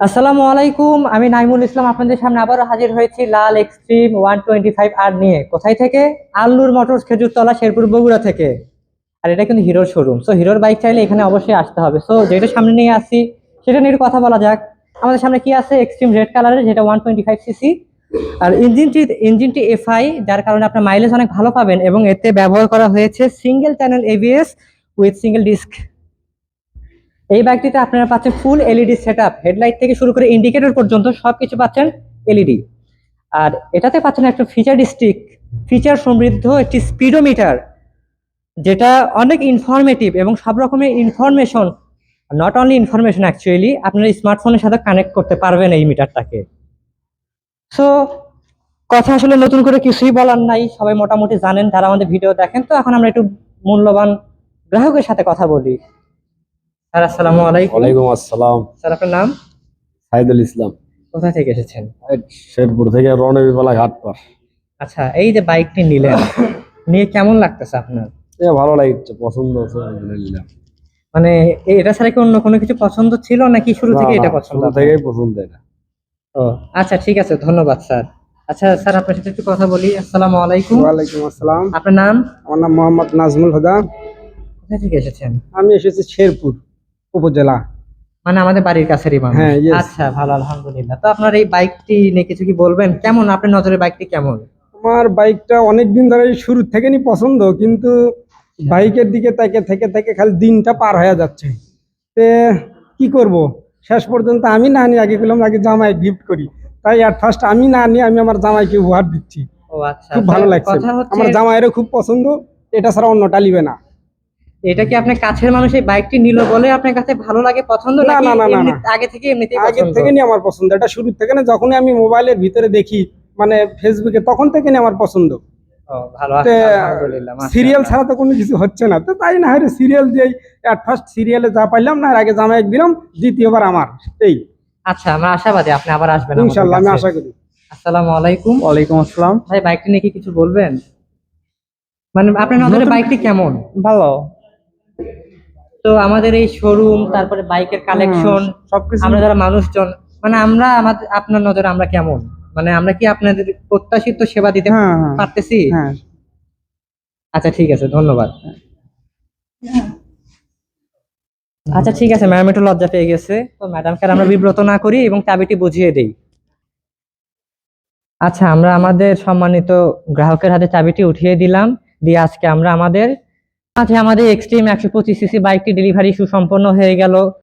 আসসালামু আলাইকুম, আমি নাইমুল ইসলাম, আপনাদের সামনে আবারও হাজির হয়েছি লাল Xtreme one twenty five R নিয়ে। কোথায় থেকে? আল্লুর মোটরস খেজুরতলা, শেরপুর, বগুড়া থেকে। আর এটা কিন্তু হিরোর শোরুম সো হিরোর বাইক চাইলে এখানে অবশ্যই আসতে হবে। সো যেটা সামনে নিয়ে আসি, সেটা নিয়ে কথা বলা যাক। আমাদের সামনে কি আছে? এক্সট্রিম রেড কালারের যেটা one twenty five cc R ইঞ্জিনটি ইঞ্জিনটি এফআই, যার কারণে আপনার মাইলেজ অনেক ভালো পাবেন এবং এতে ব্যবহার করা হয়েছে single channel ABS with single disc এই বাইকটিতে আপনারা পাচ্ছেন ফুল এলইডি সেট হেডলাইট থেকে শুরু করে ইন্ডিকেটর পর্যন্ত সবকিছু পাচ্ছেন এলইডি আর এটাতে পাচ্ছেন একটা ফিচার স্টিক ফিচার সমৃদ্ধ একটি স্পিডোমিটার যেটা অনেক ইনফরমেটিভ এবং সব রকমের information not only information actually আপনার স্মার্টফোনের সাথে কানেক্ট করতে পারবেন এই মিটারটাকে সো কথা আসলে নতুন করে কিছুই বলার নাই, সবাই মোটামুটি জানেন তারা আমাদের ভিডিও দেখেন, তো এখন আমরা একটু মূল্যবান গ্রাহকের সাথে কথা বলি। স্যার আসসালামু আলাইকুম। ওয়ালাইকুম আসসালাম। স্যার আপনার নাম? সাইদুল ইসলাম। কোথা থেকে এসেছেন? শেরপুর থেকে রণবীরপালা ঘাট পার। আচ্ছা এই যে বাইকটি নিলেন নিয়ে কেমন লাগতেছে আপনার? এ ভালো লাগছে পছন্দ হচ্ছে নিলাম। মানে এটা ছাড়া কি অন্য কোনো কিছু পছন্দ ছিল নাকি শুরু থেকে এটা পছন্দ? শুরু থেকেই পছন্দ এটা। ও আচ্ছা ঠিক আছে ধন্যবাদ স্যার। আচ্ছা স্যার আপনার সাথে একটু কথা বলি আসসালামু আলাইকুম। ওয়ালাইকুম আসসালাম। আপনার নাম? আমার নাম মোহাম্মদ নাজমুল হুদা। কোথা থেকে এসেছেন? আমি এসেছি শেরপুর। উপজেলা। মানে আমাদের বাড়ির কাছেরই মানুষ। হ্যাঁ, yes. আচ্ছা ভালো আলহামদুলিল্লাহ। তো আপনার এই বাইকটি নিয়ে কিছু কি বলবেন? কেমন? আপনার নজরে বাইকটি কেমন? আমার বাইকটা অনেক দিন ধরে শুরু থেকে নি পছন্দ কিন্তু বাইকের দিকে তাকে থেকে থেকে খালি দিনটা পার হয়ে যাচ্ছে। তে কি করব? শেষ পর্যন্ত আমি না নিয়ে আগে গেলাম আগে জামাই গিফট করি। তাই আর ফার্স্ট আমি না নিয়ে আমি আমার জামাইকে উপহার দিচ্ছি। ও আচ্ছা খুব ভালো লাগছে। আমার জামাইয়েরও খুব পছন্দ এটা ছাড়া অন্যটা লিবে না। এটা কি আপনার কাছের মানুষ এই বাইকটি নিল বলে আপনার কাছে ভালো লাগে পছন্দ না, না, না, না, আগে থেকে এমনিতেই পছন্দ? থেকে নিয়ে আমার পছন্দ। এটা শুরু থেকে না যখনই আমি মোবাইলের ভিতরে দেখি মানে ফেসবুকে তখন থেকে নিয়ে আমার পছন্দ। ও, ভালো তে, আলহামদুলিল্লাহ সিরিয়াল ছাড়া তো কোনো কিছু হচ্ছে না। তো তাই না হয় সিরিয়াল যেই অ্যাট ফার্স্ট সিরিয়ালে যা পাইলাম না আগে জামাই দিলাম দ্বিতীয়বার আমার এই। আচ্ছা আমরা আশাবাদী আপনি আবার আসবেন আমাদের ইনশাল্লাহ আমি আশা করি। আসসালামু আলাইকুম। ওয়ালাইকুম আসসালাম। ভাই বাইকটি নিয়ে কি কিছু বলবেন? মানে আপনার নজরে বাইকটি কেমন? ভালো। তো আমাদের এই শোরুম তারপরে বাইকের কালেকশন সবকিছু। আমরা যারা মানুষজন মানে আমরা আমাদের আপনার নজরে আমরা কেমন? মানে আমরা কি আপনাদের প্রত্যাশিত সেবা দিতে হ্যাঁ হ্যাঁ। পারতেছি? হ্যাঁ। আচ্ছা ঠিক আছে ধন্যবাদ। আচ্ছা ঠিক আছে ম্যাডাম একটু লজ্জা পেয়ে গেছে। তো ম্যাডামকে আমরা বিব্রত না করি এবং চাবিটি বুঝিয়ে দেই। আচ্ছা আমরা আমাদের সম্মানিত গ্রাহকের হাতে চাবিটি উঠিয়ে দিলাম। দিয়ে আজকে আমরা আমাদের আচ্ছা আমাদের এক্সট্রিম একশো পঁচিশ সিসি বাইকটি ডেলিভারি সুসম্পন্ন হয়ে গেল।